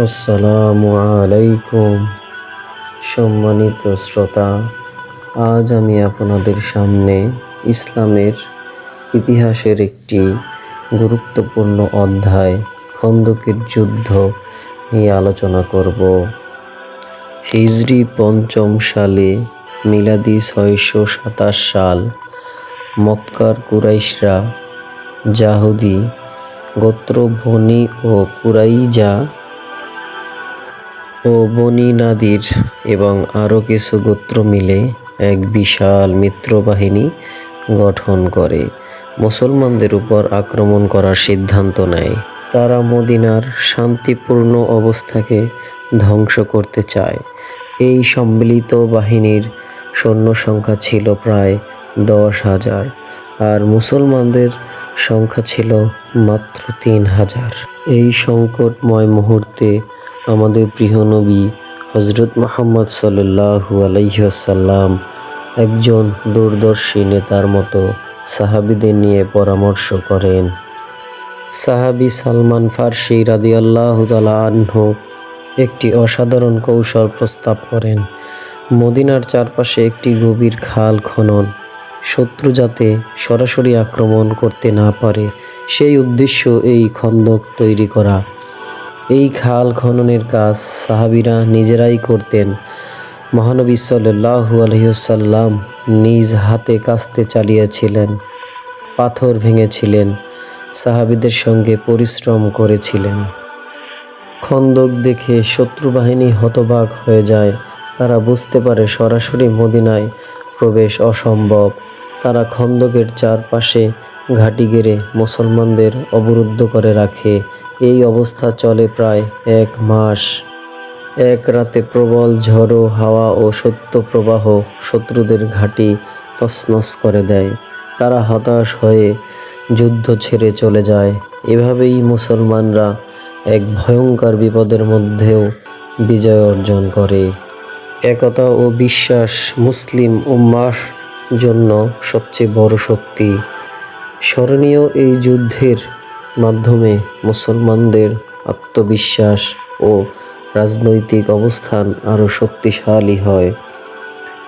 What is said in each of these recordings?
আসসালামু আলাইকুম। সম্মানিত শ্রোতা, আজ আমি আপনাদের সামনে ইসলামের ইতিহাসের একটি গুরুত্বপূর্ণ অধ্যায়, খন্দকের যুদ্ধ নিয়ে আলোচনা করব। হিজরি পঞ্চম সালে মিলাদি ছয়শো সাতাশ সাল, মক্কার কুরাইশরা জাহুদি গোত্র বনি ও কুরাইজা ও বনি নাদির এবং আরও কিছু গোত্র মিলে এক বিশাল মিত্রবাহিনী গঠন করে। মুসলমানদের উপর আক্রমণ করার সিদ্ধান্ত নেয়। তারা মদিনার শান্তিপূর্ণ অবস্থাকে ধ্বংস করতে চায়। এই সম্মিলিত বাহিনীর সৈন্য সংখ্যা ছিল প্রায় দশ হাজার আর মুসলমানদের সংখ্যা ছিল মাত্র তিন হাজার। এই সংকটময় মুহূর্তে আমাদের প্রিয় নবী হজরত মোহাম্মদ সাল্লাহু আলাইসাল্লাম একজন দূরদর্শী নেতার মতো সাহাবিদের নিয়ে পরামর্শ করেন। সাহাবি সালমান ফার্সি রাদি আল্লাহ আনহু একটি অসাধারণ কৌশল প্রস্তাব করেন। মদিনার চারপাশে একটি গভীর খাল খনন, শত্রু যাতে সরাসরি আক্রমণ করতে না পারে, সেই উদ্দেশ্য এই খন্দক তৈরি করা। এই খাল খননের কাজ সাহাবিরা নিজেরাই করতেন। মহানবী সাল্লাহু আলহিসাল্লাম নিজ হাতে কাস্তে চালিয়েছিলেন, পাথর ভেঙেছিলেন, সাহাবিদের সঙ্গে পরিশ্রম করেছিলেন। খন্দক দেখে শত্রু বাহিনী হতবাক হয়ে যায়। তারা বুঝতে পারে সরাসরি মদিনায় প্রবেশ অসম্ভব। তারা খন্দকের চারপাশে ঘাঁটি গেড়ে মুসলমানদের অবরুদ্ধ করে রাখে। এই অবস্থা চলে প্রায় এক মাস। এক রাতে প্রবল ঝড়ো হাওয়া ও সত্য প্রবাহ শত্রুদের ঘাঁটি তছনছ করে দেয়। তারা হতাশ হয়ে যুদ্ধ ছেড়ে চলে যায়। এভাবেই মুসলমানরা এক ভয়ঙ্কর বিপদের মধ্যেও বিজয় অর্জন করে। একতা ও বিশ্বাস মুসলিম উম্মার জন্য সবচেয়ে বড় শক্তি। স্মরণীয় এই যুদ্ধের মাধ্যমে মুসলমানদের আত্মবিশ্বাস ও রাজনৈতিক অবস্থান আরও শক্তিশালী হয়।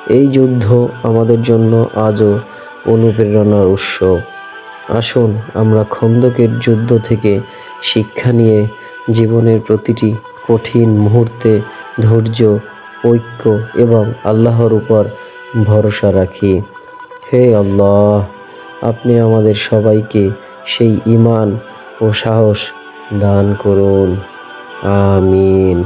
এই যুদ্ধ আমাদের জন্য আজও অনুপ্রেরণার উৎস। আসুন আমরা খন্দকের যুদ্ধ থেকে শিক্ষা নিয়ে জীবনের প্রতিটি কঠিন মুহূর্তে ধৈর্য, ঐক্য এবং আল্লাহর উপর ভরসা রাখি। হে আল্লাহ, আপনি আমাদের সবাইকে সেই ইমান ও সাহস দান করুন। আমিন।